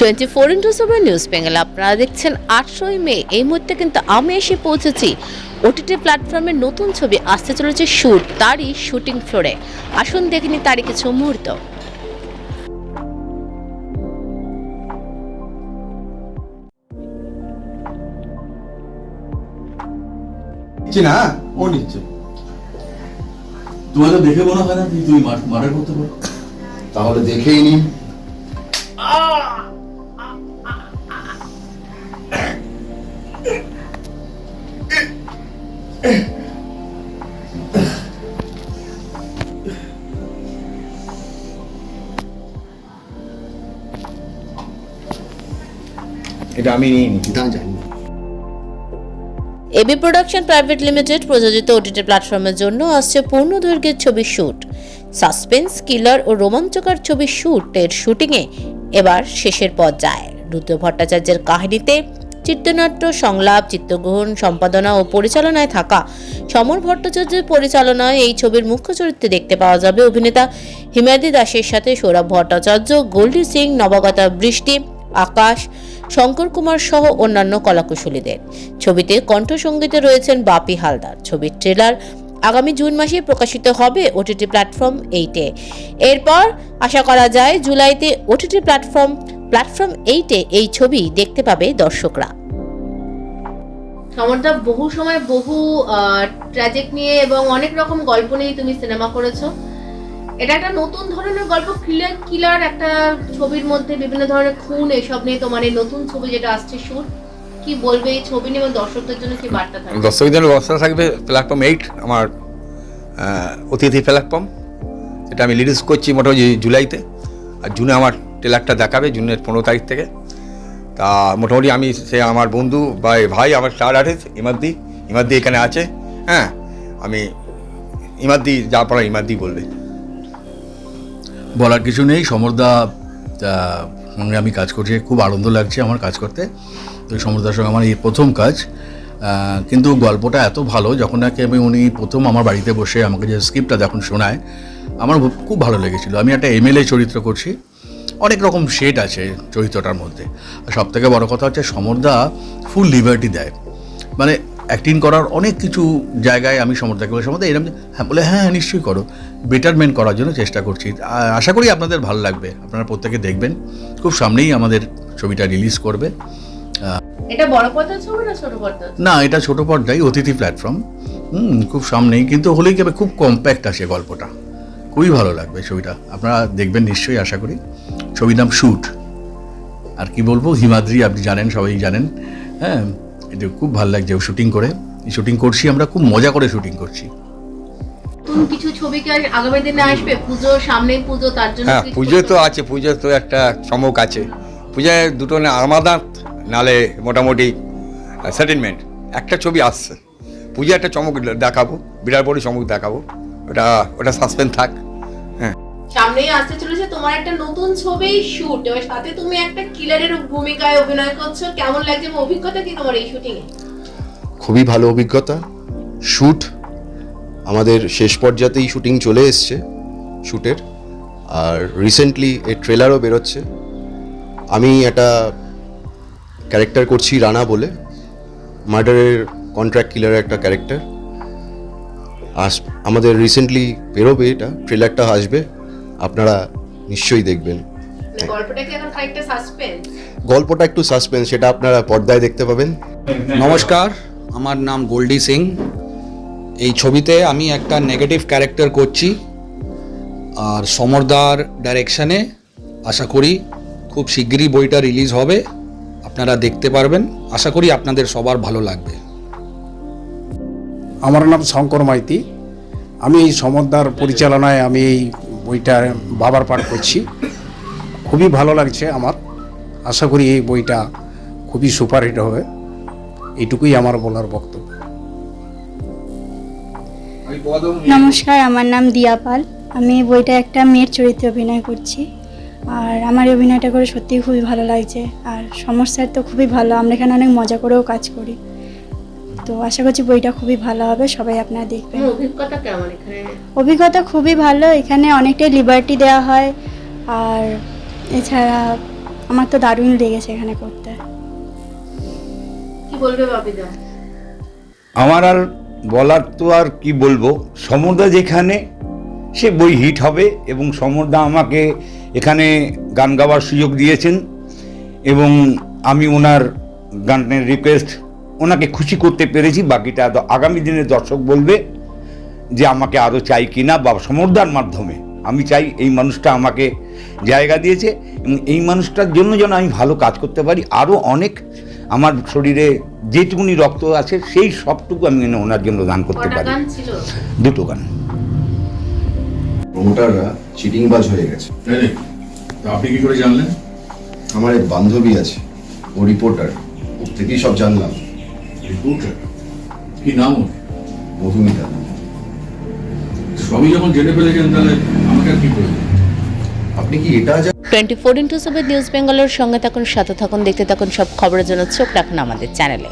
Twenty four into seven news Bengal আপনারা দেখছেন আটশোই মে। এই মুহূর্তে কিন্তু আমি এসে পৌঁছেছি। ওটিটি প্ল্যাটফর্মের নতুন ছবি আসতে চলেছে শ্যুট তারই শুটিং ফ্লোরে। আসুন দেখিনি তারই কিছু মুহূর্ত। না? ও নিচ্ছে তোমাকে দেখে মনে হয় না তুমি মার্ডার করতে পারো? তাহলে দেখেই নিন এটা আমি নিয়ে নি জানি এবি প্রোডাকশন প্রাইভেট লিমিটেড প্রযোজিত ওটিটি প্ল্যাটফর্মের জন্য আসছে পূর্ণ দৈর্ঘ্যের ছবি শ্যুট সাসপেন্স কিলার ও রোমাঞ্চকর ছবি শ্যুটের শুটিংয়ে এবার শেষের পর্যায়ে। রুদ্র ভট্টাচার্যের কাহিনীতে চিত্রনাট্য, সংলাপ, চিত্রগ্রহণ, সম্পাদনা ও পরিচালনায় থাকা সমর ভট্টাচার্যের পরিচালনায় এই ছবির মুখ্য চরিত্রে দেখতে পাওয়া যাবে অভিনেতা হিমাদি দাসের সাথে সৌরভ ভট্টাচার্য, গোল্ডি সিং, নবাগতা বৃষ্টি, আকাশ, শঙ্কর কুমার সহ অন্যান্য কলাকুশলীদের। ছবিতে কণ্ঠসঙ্গীতে রয়েছেন বাপি হালদার। ছবির ট্রেলার আগামী জুন মাসে প্রকাশিত হবে ওটিটি প্ল্যাটফর্ম এইটে। এরপর আশা করা যায় জুলাইতে ওটিটি প্ল্যাটফর্ম প্ল্যাটফর্ম এইটে এই ছবি দেখতে পাবে দর্শকরা। সমরদা বহু সময় বহু ট্র্যাজেক নিয়ে এবং অনেক রকম গল্প নিয়ে তুমি সিনেমা করেছ। এটা একটা নতুন ধরনের গল্প কিলার কিলার একটা ছবির মধ্যে বিভিন্ন ধরনের খুন এসব নিয়ে তোমার এই নতুন ছবি যেটা আসছে শুট কি বলবে এই ছবি নিয়ে এবং দর্শকদের জন্য কি বার্তা থাকবে? দর্শকের জন্য ব্যবস্থা থাকবে প্ল্যাটফর্ম এইট আমার অতিথি প্ল্যাটফর্ম এটা আমি রিলিজ করছি মোটামুটি জুলাইতে। আর জুনে আমার ট্রেলারটা দেখাবে জুনের পনেরো তারিখ থেকে। তা মোটামুটি আমি সে আমার বন্ধু বা ভাই আমার স্টার আর্টিস্ট, ইমাদ্দি ইমাদ্দি এখানে আছে। হ্যাঁ আমি ইমাদ্দি, যা পড়া ইমাদ্দি বলবে। বলার কিছু নেই সমরদা সঙ্গে আমি কাজ করছি। খুব আনন্দ লাগছে আমার কাজ করতে। তো সমরদার সঙ্গে আমার এই প্রথম কাজ। কিন্তু গল্পটা এত ভালো, যখন নাকি আমি উনি প্রথম আমার বাড়িতে বসে আমাকে যে স্ক্রিপ্টটা যখন শোনায়, আমার খুব ভালো লেগেছিল। আমি একটা এমএলএ চরিত্র করছি। অনেক রকম শেড আছে চরিত্রটার মধ্যে। আর সব থেকে বড়ো কথা হচ্ছে সমরদা ফুল লিবার্টি দেয়। মানে অ্যাক্টিং করার অনেক কিছু জায়গায় আমি সমর্থক বলে সমর্থ এরকম হ্যাঁ বলে হ্যাঁ নিশ্চয়ই করো। বেটারমেন্ট করার জন্য চেষ্টা করছি। আশা করি আপনাদের ভালো লাগবে। আপনারা প্রত্যেকে দেখবেন। খুব সামনেই আমাদের ছবিটা রিলিজ করবে। এটা বড় পর্দার ছবি না ছোট পর্দার? না এটা ছোট পর্দায় অতিথি প্ল্যাটফর্ম হুম খুব সামনেই। কিন্তু হলেই কি খুব কম্প্যাক্ট আসে গল্পটা। খুবই ভালো লাগবে ছবিটা। আপনারা দেখবেন নিশ্চয়ই আশা করি। ছবির নাম শ্যুট আর কি বলব হিমাদ্রি আপনি জানেন সবাই জানেন। হ্যাঁ এটা খুব ভালো লাগছে শুটিং করে। শুটিং করছি আমরা খুব মজা করে শুটিং করছি। কিছু ছবি কি আগামী দিনে আসবে? পুজো সামনে পুজো তার জন্য হ্যাঁ পুজো তো আছে পুজো তো একটা চমক আছে। পূজায় দুটো না আমাদাত নালে মোটামুটি সেটেলমেন্ট একটা ছবি আসছে। পুজো একটা চমক দেখাবো বিরাট বড় চমক দেখাবো। ওটা ওটা সাসপেন্স থাক। হ্যাঁ। সামনেই আসতে চলেছে তোমার একটা নতুন ছবি শুট এবার সাথে তুমি একটা কিলারের ভূমিকায় অভিনয় করছ। কেমন লাগছে অভিজ্ঞতা কি তোমার এই শুটিং এ খুবই ভালো অভিজ্ঞতা। শ্যুট আমাদের শেষ পর্যাতেই শুটিং চলে এসছে শুটের আর রিসেন্টলি এর ট্রেলারও বেরোচ্ছে। আমি একটা ক্যারেক্টার করছি রানা বলে। মার্ডারের কন্ট্রাক্ট কিলারের একটা ক্যারেক্টার আস আমাদের রিসেন্টলি বেরোবে এটা ট্রেলারটা আসবে। আপনারা নিশ্চয়ই দেখবেন। মানে গল্পটা কি এখন খানিকটা সাসপেন্স গল্পটা একটু সাসপেন্স সেটা আপনারা পর্দায় দেখতে পাবেন। নমস্কার আমার নাম গোল্ডি সিং। এই ছবিতে আমি একটা নেগেটিভ ক্যারেক্টার করছি আর সমরদার ডাইরেকশানে আশা করি খুব শিগগিরই বইটা রিলিজ হবে। আপনারা দেখতে পারবেন। আশা করি আপনাদের সবার ভালো লাগবে। আমার নাম শঙ্কর মাইতি। আমি এই সমদ্দার পরিচালনায় আমি এই বইটা বাবার পাঠ করছি খুবই ভালো লাগছে আমার। আশা করি এই বইটা খুবই সুপারহিট হবে। এইটুকুই আমার বলার বক্তব্য। নমস্কার আমার নাম দিয়া পাল। আমি বইটা একটা মেয়ের চরিত্রে অভিনয় করছি। আর আমার এই অভিনয়টা করে সত্যিই খুবই ভালো লাগছে। আর সমস্যার তো খুবই ভালো। আমরা এখানে অনেক মজা করেও কাজ করি। তো আশা করছি বইটা খুবই ভালো হবে সবাই আপনারা দেখবেন। অভিজ্ঞতা কেমন এখানে? অভিজ্ঞতা খুবই ভালো এখানে অনেকটাই লিবার্টি দেওয়া হয় আর এছাড়া আমার তো দারুণ লেগেছে এখানে করতে। কি বলবে বাপিদা আমার আর বলার তো আর কি বলব? সমরদা যেখানে সে বই হিট হবে এবং সমরদা আমাকে এখানে গান গাওয়ার সুযোগ দিয়েছেন এবং আমি ওনার গানের রিকোয়েস্ট ওনাকে খুশি করতে পেরেছি। বাকিটা তো আগামী দিনে দর্শক বলবে যে আমাকে আরও চাই কিনা বা সমরদার মাধ্যমে। আমি চাই এই মানুষটা আমাকে জায়গা দিয়েছে এবং এই মানুষটার জন্য যেন আমি ভালো কাজ করতে পারি। আরও অনেক আমার শরীরে যেটুকুনি রক্ত আছে সেই সবটুকু আমি যেন ওনার জন্য দান করতে পারি। দুটো গান। প্রমোটাররা চিটিংবাজ হয়ে গেছে। আপনি কি করে জানলেন? আমার এক বান্ধবী আছে ও রিপোর্টার ওর থেকেই সব জানলাম। রিপোর্টার কি নাম ওর? মধুমিতা। সবই যখন জেনে ফেলেছেন তাহলে আমাকে কি প্রয়োজন আপনি কি এটা twenty four into seven news বেঙ্গলের সঙ্গে থাকুন সাথে থাকুন দেখতে থাকুন সব খবরের জন্য চোখ রাখুন আমাদের চ্যানেলে।